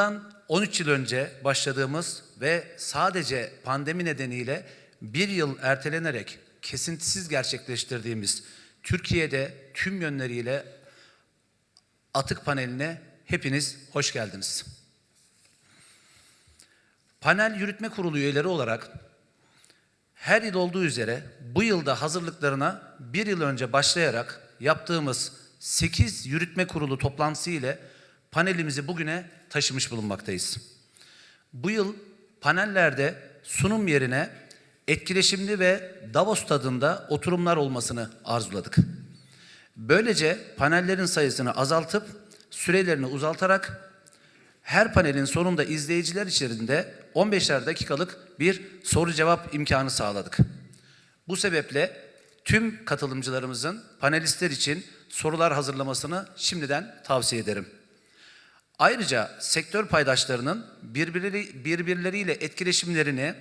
Bundan 13 yıl önce başladığımız ve sadece pandemi nedeniyle bir yıl ertelenerek kesintisiz gerçekleştirdiğimiz Türkiye'de tüm yönleriyle atık paneline hepiniz hoş geldiniz. Panel Yürütme Kurulu üyeleri olarak her yıl olduğu üzere bu yılda hazırlıklarına bir yıl önce başlayarak yaptığımız 8 yürütme kurulu toplantısı ile panelimizi bugüne taşımış bulunmaktayız. Bu yıl panellerde sunum yerine etkileşimli ve Davos tadında oturumlar olmasını arzuladık. Böylece panellerin sayısını azaltıp sürelerini uzaltarak her panelin sonunda izleyiciler içerisinde 15'er dakikalık bir soru cevap imkanı sağladık. Bu sebeple tüm katılımcılarımızın panelistler için sorular hazırlamasını şimdiden tavsiye ederim. Ayrıca sektör paydaşlarının birbirleri, birbirleriyle etkileşimlerini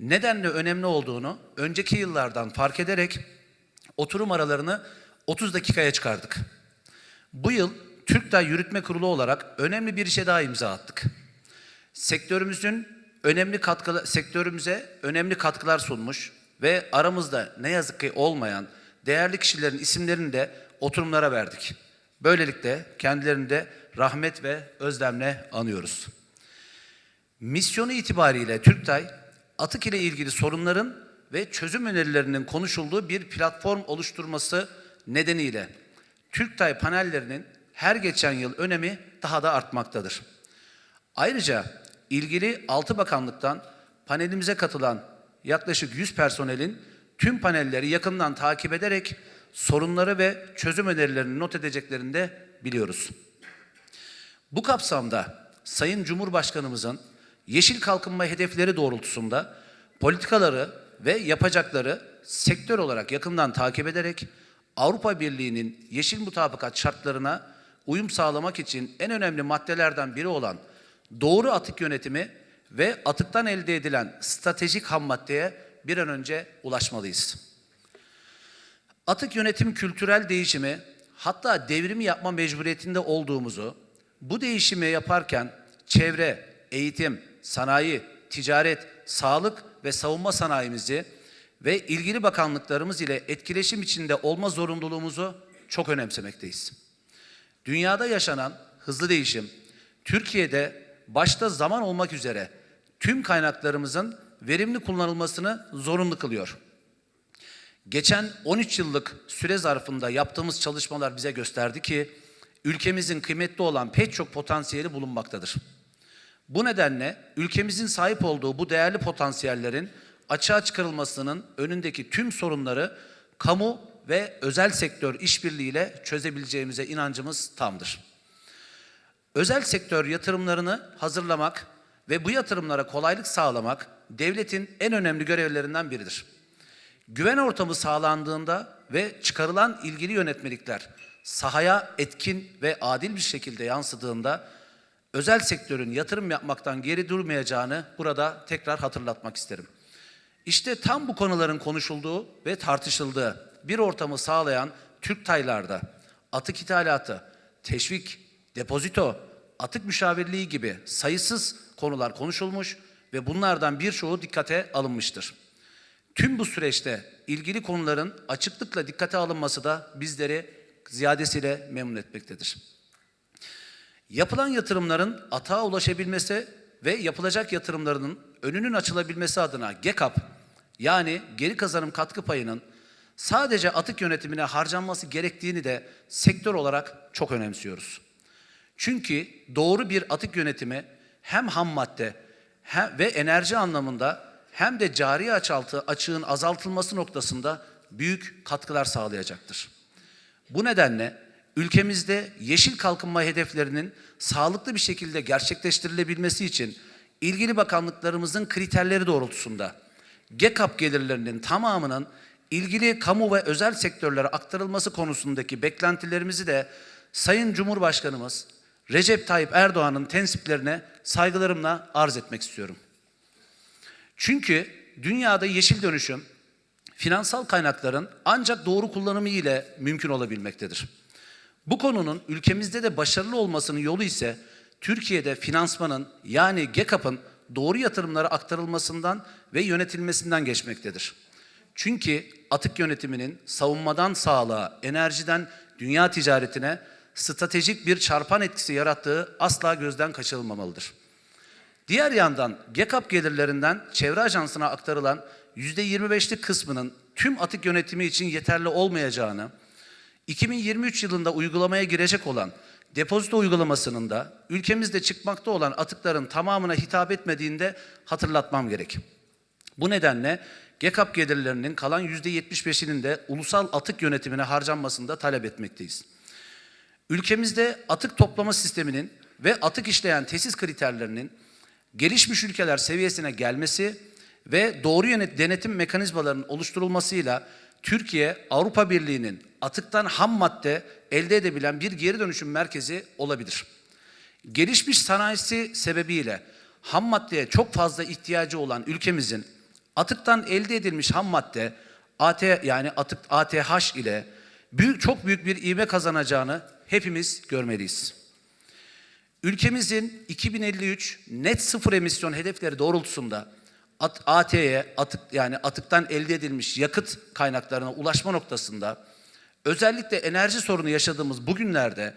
nedenle önemli olduğunu önceki yıllardan fark ederek oturum aralarını 30 dakikaya çıkardık. Bu yıl Türktay Yürütme Kurulu olarak önemli bir işe daha imza attık. Sektörümüzün önemli katkı sektörümüze önemli katkılar sunmuş ve aramızda ne yazık ki olmayan değerli kişilerin isimlerini de oturumlara verdik. Böylelikle kendilerini de rahmet ve özlemle anıyoruz. Misyonu itibariyle Türktay, atık ile ilgili sorunların ve çözüm önerilerinin konuşulduğu bir platform oluşturması nedeniyle Türktay panellerinin her geçen yıl önemi daha da artmaktadır. Ayrıca ilgili altı bakanlıktan panelimize katılan yaklaşık 100 personelin tüm panelleri yakından takip ederek sorunları ve çözüm önerilerini not edeceklerini de biliyoruz. Bu kapsamda Sayın Cumhurbaşkanımızın yeşil kalkınma hedefleri doğrultusunda politikaları ve yapacakları sektör olarak yakından takip ederek Avrupa Birliği'nin yeşil mutabakat şartlarına uyum sağlamak için en önemli maddelerden biri olan doğru atık yönetimi ve atıktan elde edilen stratejik ham maddeye bir an önce ulaşmalıyız. Atık yönetim kültürel değişimi hatta devrimi yapma mecburiyetinde olduğumuzu, bu değişimi yaparken çevre, eğitim, sanayi, ticaret, sağlık ve savunma sanayimizi ve ilgili bakanlıklarımız ile etkileşim içinde olma zorunluluğumuzu çok önemsemekteyiz. Dünyada yaşanan hızlı değişim, Türkiye'de başta zaman olmak üzere tüm kaynaklarımızın verimli kullanılmasını zorunlu kılıyor. Geçen 13 yıllık süre zarfında yaptığımız çalışmalar bize gösterdi ki ülkemizin kıymetli olan pek çok potansiyeli bulunmaktadır. Bu nedenle ülkemizin sahip olduğu bu değerli potansiyellerin açığa çıkarılmasının önündeki tüm sorunları kamu ve özel sektör işbirliğiyle çözebileceğimize inancımız tamdır. Özel sektör yatırımlarını hazırlamak ve bu yatırımlara kolaylık sağlamak devletin en önemli görevlerinden biridir. Güven ortamı sağlandığında ve çıkarılan ilgili yönetmelikler sahaya etkin ve adil bir şekilde yansıdığında özel sektörün yatırım yapmaktan geri durmayacağını burada tekrar hatırlatmak isterim. İşte tam bu konuların konuşulduğu ve tartışıldığı bir ortamı sağlayan Türk taylarda atık ithalatı, teşvik, depozito, atık müşavirliği gibi sayısız konular konuşulmuş ve bunlardan birçoğu dikkate alınmıştır. Tüm bu süreçte ilgili konuların açıklıkla dikkate alınması da bizleri ziyadesiyle memnun etmektedir. Yapılan yatırımların atağa ulaşabilmesi ve yapılacak yatırımlarının önünün açılabilmesi adına GECAP yani geri kazanım katkı payının sadece atık yönetimine harcanması gerektiğini de sektör olarak çok önemsiyoruz. Çünkü doğru bir atık yönetimi hem ham madde hem ve enerji anlamında hem de cari açaltı açığın azaltılması noktasında büyük katkılar sağlayacaktır. Bu nedenle ülkemizde yeşil kalkınma hedeflerinin sağlıklı bir şekilde gerçekleştirilebilmesi için ilgili bakanlıklarımızın kriterleri doğrultusunda GECAP gelirlerinin tamamının ilgili kamu ve özel sektörlere aktarılması konusundaki beklentilerimizi de Sayın Cumhurbaşkanımız Recep Tayyip Erdoğan'ın tensiplerine saygılarımla arz etmek istiyorum. Çünkü dünyada yeşil dönüşüm finansal kaynakların ancak doğru kullanımı ile mümkün olabilmektedir. Bu konunun ülkemizde de başarılı olmasının yolu ise Türkiye'de finansmanın yani GECAP'ın doğru yatırımlara aktarılmasından ve yönetilmesinden geçmektedir. Çünkü atık yönetiminin savunmadan sağlığa, enerjiden dünya ticaretine stratejik bir çarpan etkisi yarattığı asla gözden kaçırılmamalıdır. Diğer yandan GECAP gelirlerinden çevre ajansına aktarılan %25'lik kısmının tüm atık yönetimi için yeterli olmayacağını, 2023 yılında uygulamaya girecek olan depozito uygulamasının da ülkemizde çıkmakta olan atıkların tamamına hitap etmediğinde hatırlatmam gerek. Bu nedenle GECAP gelirlerinin kalan %75'inin de ulusal atık yönetimine harcanmasını da talep etmekteyiz. Ülkemizde atık toplama sisteminin ve atık işleyen tesis kriterlerinin gelişmiş ülkeler seviyesine gelmesi ve doğru yönet denetim mekanizmalarının oluşturulmasıyla Türkiye Avrupa Birliği'nin atıktan ham madde elde edebilen bir geri dönüşüm merkezi olabilir. Gelişmiş sanayisi sebebiyle ham maddeye çok fazla ihtiyacı olan ülkemizin atıktan elde edilmiş ham madde AT yani atık ATH ile büyük çok büyük bir ivme kazanacağını hepimiz görmeliyiz. Ülkemizin 2053 net sıfır emisyon hedefleri doğrultusunda at, AT'ye atık yani atıktan elde edilmiş yakıt kaynaklarına ulaşma noktasında özellikle enerji sorunu yaşadığımız bugünlerde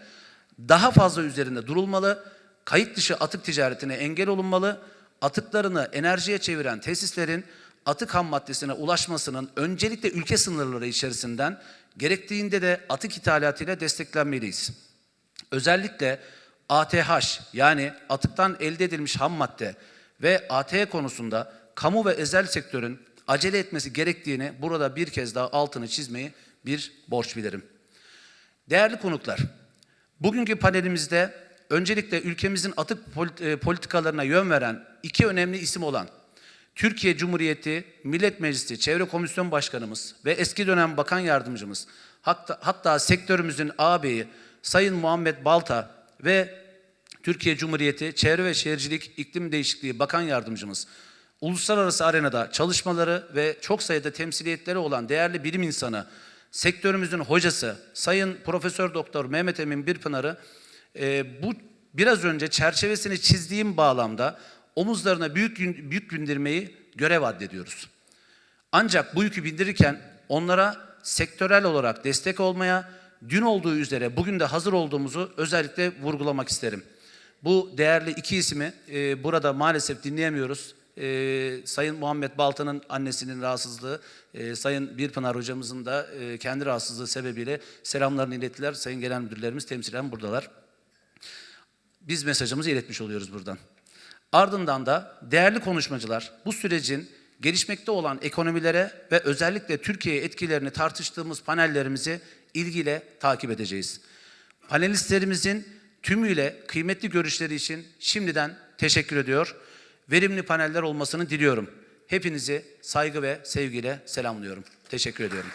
daha fazla üzerinde durulmalı, kayıt dışı atık ticaretine engel olunmalı, atıklarını enerjiye çeviren tesislerin atık ham maddesine ulaşmasının öncelikle ülke sınırları içerisinden gerektiğinde de atık ithalatıyla desteklenmeliyiz. Özellikle ATH yani atıktan elde edilmiş ham madde ve ATH konusunda kamu ve özel sektörün acele etmesi gerektiğini burada bir kez daha altını çizmeyi bir borç bilirim. Değerli konuklar, bugünkü panelimizde öncelikle ülkemizin atık e, politikalarına yön veren iki önemli isim olan Türkiye Cumhuriyeti Millet Meclisi Çevre Komisyon Başkanımız ve eski dönem Bakan Yardımcımız hatta, hatta sektörümüzün ağabeyi Sayın Muhammed Balta ve Türkiye Cumhuriyeti Çevre ve Şehircilik İklim Değişikliği Bakan Yardımcımız uluslararası arenada çalışmaları ve çok sayıda temsiliyetleri olan değerli bilim insanı, sektörümüzün hocası Sayın Profesör Doktor Mehmet Emin Birpınar'ı e, bu biraz önce çerçevesini çizdiğim bağlamda omuzlarına büyük büyük bindirmeyi görev addediyoruz. Ancak bu yükü bindirirken onlara sektörel olarak destek olmaya, dün olduğu üzere bugün de hazır olduğumuzu özellikle vurgulamak isterim. Bu değerli iki ismi e, burada maalesef dinleyemiyoruz. E, Sayın Muhammed Balta'nın annesinin rahatsızlığı, e, Sayın Birpınar hocamızın da e, kendi rahatsızlığı sebebiyle selamlarını ilettiler. Sayın Genel Müdürlerimiz temsilen buradalar. Biz mesajımızı iletmiş oluyoruz buradan. Ardından da değerli konuşmacılar bu sürecin gelişmekte olan ekonomilere ve özellikle Türkiye'ye etkilerini tartıştığımız panellerimizi ilgiyle takip edeceğiz. Panelistlerimizin tümüyle kıymetli görüşleri için şimdiden teşekkür ediyor. Verimli paneller olmasını diliyorum. Hepinizi saygı ve sevgiyle selamlıyorum. Teşekkür ediyorum.